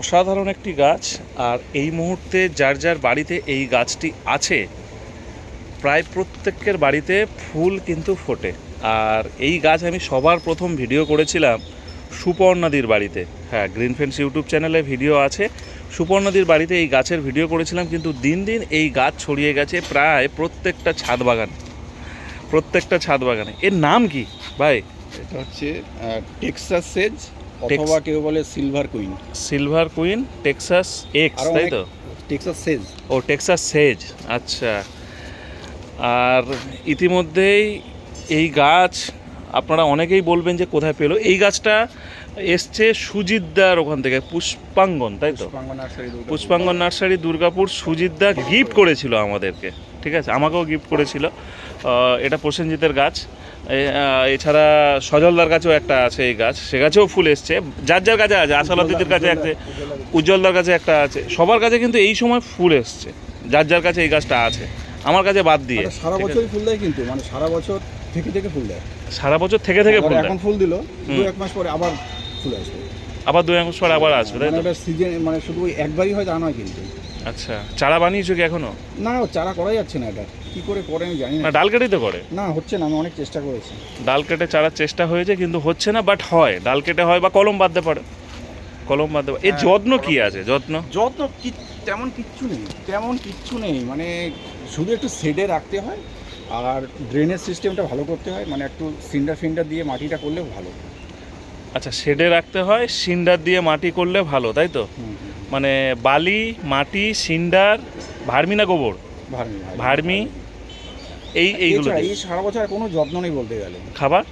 অসাধারণ একটি গাছ, আর এই মুহূর্তে যার যার বাড়িতে এই গাছটি আছে, প্রায় প্রত্যেকের বাড়িতে ফুল কিন্তু ফোটে। আর এই গাছ আমি সবার প্রথম ভিডিও করেছিলাম সুপর্ণাদির বাড়িতে। হ্যাঁ গ্রিন ফ্রেন্ডস ইউটিউব চ্যানেলে ভিডিও আছে। সুপর্ণাদির বাড়িতে এই গাছের ভিডিও করেছিলাম, কিন্তু দিন দিন এই গাছ ছড়িয়ে গেছে প্রায় প্রত্যেকটা ছাদ বাগান। প্রত্যেকটা ছাদ বাগানে। এর নাম কি, ভাই? এটা হচ্ছে টেক্সাস সেজ অথবা কেউ বলে silver queen. Silver queen Texas X তাই তো? টেক্সাস সেজ। ও টেক্সাস সেজ আচ্ছা। আর ইতিমধ্যেই এই গাছ আপনারা অনেকেই বলবেন যে কোথায় পেল। এই গাছটা এসছে সুজিতদার ওখান থেকে পুষ্পাঙ্গন তাই তো? নার্সারি পুষ্পাঙ্গন নার্সারি দুর্গাপুর সুজিতদা গিফট করেছিল আমাদেরকে ঠিক আছে? আমাকেও গিফট করেছিল। এটা প্রসেনজিতের গাছ। এছাড়া সজলদার কাছেও একটা আছে এই গাছ। সে গাছেও ফুল এসছে। যার যার কাছে আছে আসালাদিদের কাছে একটা উজ্জ্বলদার কাছে একটা আছে। সবার কাছে কিন্তু এই সময় ফুল এসছে। যার যার কাছে এই গাছটা আছে। আমার কাছে বাদ দিয়ে। মানে সারা আছে? বছরই ফুল দেয় কিন্তু মানে সারা বছর থেকে থেকে ফুল দেয়। সারা বছর থেকে থেকে ফুল দেয়। এখন ফুল দিল দু এক মাস পরে আবার ফুল আসবে। আবার দুই এক পর আবার আসবে তাই মানে তো? সিজন মানে শুধু একবারই হয় তা নয় কিন্তু। আচ্ছা চারা বানিয়েছো কি এখনও? না চারা করা যাচ্ছে না এটা। কি করে করে আমি জানি না। ডাল কেটেই তো করে? না হচ্ছে না আমি অনেক চেষ্টা করেছি। ডাল কেটে চারার চেষ্টা হয়েছে কিন্তু হচ্ছে না বাট হয়। ডাল কেটে হয় বা কলম বাঁধতে পারে। কলম বাঁধতে পারে। এর হ্যাঁ, যত্ন কি আছে? যত্ন? যত্ন কি তেমন কিচ্ছু নেই তেমন কিচ্ছু নেই। মানে শুধু একটু শেডে রাখতে হয় আর ড্রেনেজ সিস্টেমটা ভালো করতে হয়। মানে একটু সিন্ডার ফিন্ডার দিয়ে মাটিটা করলেও ভালো। আচ্ছা শেডে রাখতে হয় সিন্ডার দিয়ে মাটি করলে ভালো তাই তো? হুম। মানে বালি মাটি সিন্ডার ভার্মি না গোবর? ভার্মি এই এইগুলো এই সারা বছর কোনো যত্ন নেই বলতে গেলে। খাবার?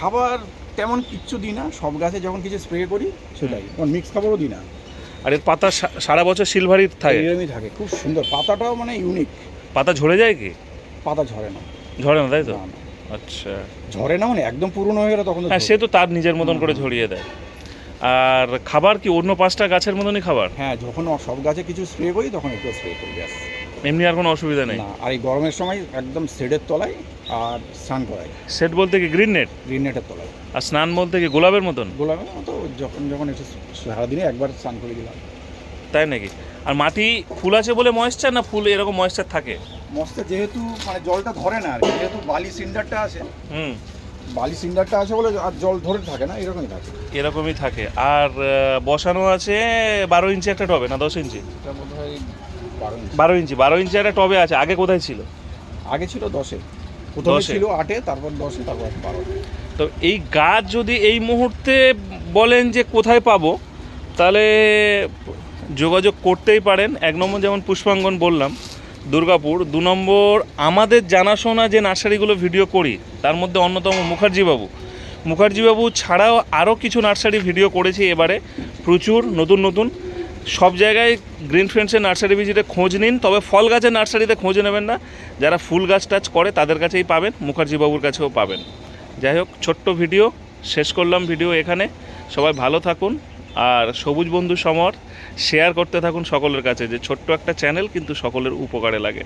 খাবার তেমন কিচ্ছু দিই না সব গাছে যখন কিছু স্প্রে করি সেটাই। মিক্স খাবারও দিই না। আর এর পাতা সারা বছর সিলভারই থাকে? এরকমই থাকে খুব সুন্দর। পাতাটাও মানে ইউনিক পাতা ঝরে যায় কি? পাতা ঝরে না। ঝরে না তাই তো। আচ্ছা। ঝরে না মানে একদম পুরনো হয়ে গেলে তখন হ্যাঁ সে তো তার নিজের মতন করে ঝরিয়ে দেয়। আর খাবার কি অন্য পাঁচটা গাছের মতনই খাবার? হ্যাঁ যখন সব গাছে কিছু স্প্রে করি তখন একটু স্প্রে করি ব্যাস। এমনি আর কোনো অসুবিধা নেই? না আর এই গরমের সময় একদম শেডের তলায় আর স্নান করাই। শেড বলতে কি গ্রিন নেট গ্রিন নেটের তলায়। আর স্নান বলতে কি গোলাপের মতন? গোলাপের মতো যখন যখন একটু সারাদিনে একবার স্নান করে দিলাম তাই নাকি? আর মাটি ফুল আছে বলে ময়েশ্চার না ফুল এরকম ময়েশ্চার থাকে? মস্তে যেহেতু মানে জলটা ধরে না আর যেহেতু বালি সিন্ডারটা আছে হুম। বালি সিন্ডারটা আছে বলে আর জল ধরে থাকে না এরকমই থাকে। এরকমই থাকে। আর বসানো আছে বারো ইঞ্চি একটা টবে না দশ ইঞ্চি? এটা বোধ হয় বারো ইঞ্চি। বারো ইঞ্চি বারো ইঞ্চি একটা টবে আছে আগে কোথায় ছিল? আগে ছিল দশে। প্রথমে দশে? ছিল আটে তারপর দশে তারপর বারো তো এই গাছ যদি এই মুহূর্তে বলেন যে কোথায় পাবো তাহলে যোগাযোগ করতেই পারেন। এক নম্বর যেমন পুষ্পাঙ্গন বললাম দুর্গাপুর, দু নম্বর, আমাদের জানাশোনা যে নার্সারিগুলো ভিডিও করি, তার মধ্যে অন্যতম মুখার্জিবাবু। মুখার্জিবাবু ছাড়াও আরও কিছু নার্সারি ভিডিও করেছি এবারে, প্রচুর, নতুন নতুন। সব জায়গায় গ্রিন ফ্রেন্ডসের নার্সারি ভিজিটে খোঁজ নিন, তবে ফল গাছের নার্সারিতে খোঁজ নেবেন না। যারা ফুল গাছ টাছ করে, তাদের কাছেই পাবেন, মুখার্জিবাবুর কাছেও পাবেন। যাই হোক, ছোট্ট ভিডিও, শেষ করলাম ভিডিও এখানে। সবাই ভালো থাকুন। আর সবুজ বন্ধু সমর শেয়ার করতে থাকুন সকলের কাছে যে ছোট্ট একটা চ্যানেল কিন্তু সকলের উপকারে লাগে।